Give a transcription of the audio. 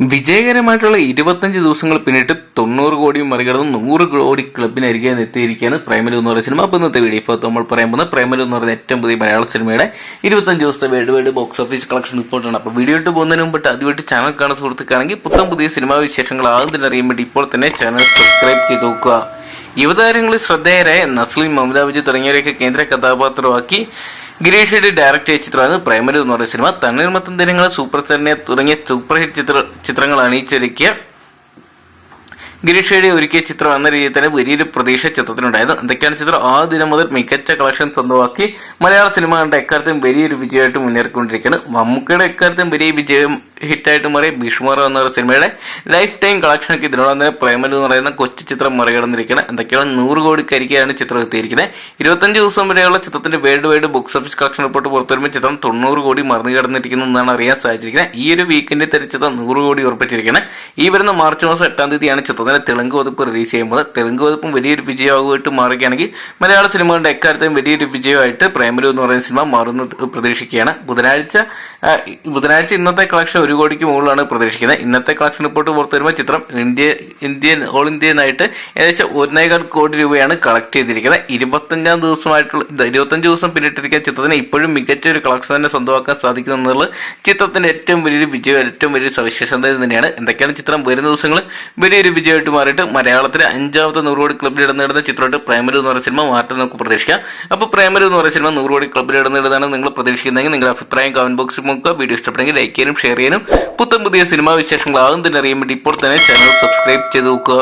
വിജയകരമായിട്ടുള്ള ഇരുപത്തഞ്ച് ദിവസങ്ങൾ പിന്നിട്ട് തൊണ്ണൂറ് കോടിയും മറികടന്ന് നൂറ് കോടി ക്ലബിനരികെ എത്തിയിരിക്കുകയാണ് പ്രേമലു എന്ന് പറയുന്ന സിനിമ. അപ്പോൾ ഇന്നത്തെ വീഡിയോ ഇപ്പോൾ നമ്മൾ പറയാൻ പോകുന്നത് പ്രേമലു എന്ന് പറയുന്ന ഏറ്റവും പുതിയ മലയാള സിനിമയുടെ ഇരുപത്തഞ്ച് ദിവസത്തെ world wide box office collection റിപ്പോർട്ടാണ്. അപ്പോൾ വീഡിയോ ഇട്ട് പോകുന്നതിന് മുമ്പിട്ട് ആദ്യമായിട്ട് ചാനൽ കാണുന്ന സുഹൃത്തുക്കാണെങ്കിൽ പുത്തം പുതിയ സിനിമാ വിശേഷങ്ങൾ ആദ്യം തന്നെ അറിയാൻ വേണ്ടി ഇപ്പോൾ തന്നെ ചാനൽ സബ്സ്ക്രൈബ് ചെയ്ത് നോക്കുക. യുവതാരങ്ങളിൽ ശ്രദ്ധേയരായ നസ്ലിം മമത വിജയ് തുടങ്ങിയവരെയൊക്കെ കേന്ദ്ര കഥാപാത്രമാക്കി ഗിരീഷ് ഡയറക്റ്റ് ചെയ്ത ചിത്രമാണ് പ്രൈമറി എന്ന് പറയുന്ന സിനിമ. തണ്ണീർമത്തം ദിനങ്ങൾ സൂപ്പർ സ്റ്റാറിനെ തുടങ്ങിയ സൂപ്പർ ഹിറ്റ് ചിത്ര ചിത്രങ്ങൾ അണിയിച്ചൊരുക്കിയ ഗിരീഷ് ഷെഡ്ഡി ഒരുക്കിയ ചിത്രം എന്ന രീതിയിൽ തന്നെ വലിയൊരു പ്രതീക്ഷ ചിത്രത്തിനുണ്ടായിരുന്നു. എന്തൊക്കെയാണ് ചിത്രം? ആ ദിനം മുതൽ മികച്ച കളക്ഷൻ സ്വന്തമാക്കി. മലയാള സിനിമകളുടെ എക്കാലത്തും വലിയൊരു വിജയമായിട്ട് മുന്നേറിക്കൊണ്ടിരിക്കുകയാണ്. മമ്മൂക്കയുടെ എക്കാലത്തും വലിയ വിജയം ഹിറ്റായിട്ട് മാറി ഭീഷ്മർ എന്ന ഒരു സിനിമയുടെ ലൈഫ് ടൈം കളക്ഷനൊക്കെ ഇതിനോടൊപ്പം തന്നെ പ്രേമൽ എന്ന് പറയുന്ന കൊച്ചു ചിത്രം മറികടന്നിരിക്കുന്നത് എന്തൊക്കെയാണ് നൂറ് കോടി കരിക്കാണ് ചിത്രം എത്തിയിരിക്കുന്നത്. ഇരുപത്തഞ്ച് ദിവസം വരെയുള്ള ചിത്രത്തിന്റെ world wide box office collection report പുറത്തുവരുമ്പോൾ ചിത്രം തൊണ്ണൂറ് കോടി മറിഞ്ഞു കടന്നിരിക്കുന്നു എന്നാണ് അറിയാൻ സാധിച്ചിരിക്കുന്നത്. ഈ ഒരു വീക്കെൻഡിൽ തന്നെ ചിത്രം നൂറ് കോടി ഉറപ്പിച്ചിരിക്കുന്നത് ഈ വരുന്ന മാർച്ച് മാസം എട്ടാം തീയതിയാണ് ചിത്രത്തിന്റെ തെലുങ്ക് വകുപ്പ് റിലീസ് ചെയ്യുമ്പോൾ തെലുങ്ക് വകുപ്പും വലിയൊരു വിജയമായിട്ട് മാറുകയാണെങ്കിൽ മലയാള സിനിമകളുടെ എക്കാലത്തെയും വലിയൊരു വിജയമായിട്ട് പ്രേമലു എന്ന് പറയുന്ന സിനിമ മാറുന്നത് പ്രതീക്ഷിക്കുകയാണ്. ബുധനാഴ്ച ബുധനാഴ്ച ഇന്നത്തെ കളക്ഷൻ ഒരു കോടിക്ക് മുകളിലാണ് പ്രതീക്ഷിക്കുന്നത്. ഇന്നത്തെ കളക്ഷൻ റിപ്പോർട്ട് പുറത്തു വരുമ്പോൾ ചിത്രം ഇന്ത്യ ഇന്ത്യൻ ഓൾ ഇന്ത്യനായിട്ട് ഏകദേശം ഒന്നേകാൽ കോടി രൂപയാണ് കളക്ട് ചെയ്തിരിക്കുന്നത്. ഇരുപത്തഞ്ചാം ദിവസമായിട്ടുള്ള ഇരുപത്തഞ്ച് ദിവസം പിന്നിട്ടിരിക്കുന്ന ചിത്രത്തിന് ഇപ്പോഴും മികച്ച ഒരു കളക്ഷൻ തന്നെ സ്വന്തമാക്കാൻ സാധിക്കുന്നു എന്നുള്ളത് ചിത്രത്തിന്റെ ഏറ്റവും വലിയൊരു വിജയം ഏറ്റവും വലിയൊരു സവിശേഷത തന്നെയാണ്. എന്തൊക്കെയാണ് ചിത്രം വരുന്ന ദിവസങ്ങൾ? വലിയൊരു വിജയമായിട്ട് മാറിയിട്ട് മലയാളത്തിലെ അഞ്ചാമത്തെ നൂറ് കോടി ക്ലബിൽ നേടുന്ന ചിത്രമായിട്ട് പ്രൈമറി എന്ന് പറയുന്ന സിനിമ മാറ്റം നമുക്ക് പ്രതീക്ഷിക്കാം. അപ്പോൾ പ്രൈമറി എന്ന് പറയുന്ന സിനിമ നൂറ് കോടി ക്ലബിൽ നേടുന്നതാണ് നിങ്ങൾ പ്രതീക്ഷിക്കുന്നതെങ്കിൽ നിങ്ങളുടെ അഭിപ്രായം കമന്റ് ബോക്സിൽ നോക്കുക വീഡിയോ ഇഷ്ടപ്പെട്ടെങ്കിൽ ലൈക്ക് ചെയ്യാനും ഷെയർ ചെയ്യാനും പുത്തൻ പുതിയ സിനിമാ വിശേഷങ്ങൾ ആദ്യം തന്നെ അറിയാൻ വേണ്ടി ഇപ്പോൾ തന്നെ ചാനൽ സബ്സ്ക്രൈബ് ചെയ്ത് നോക്കുക.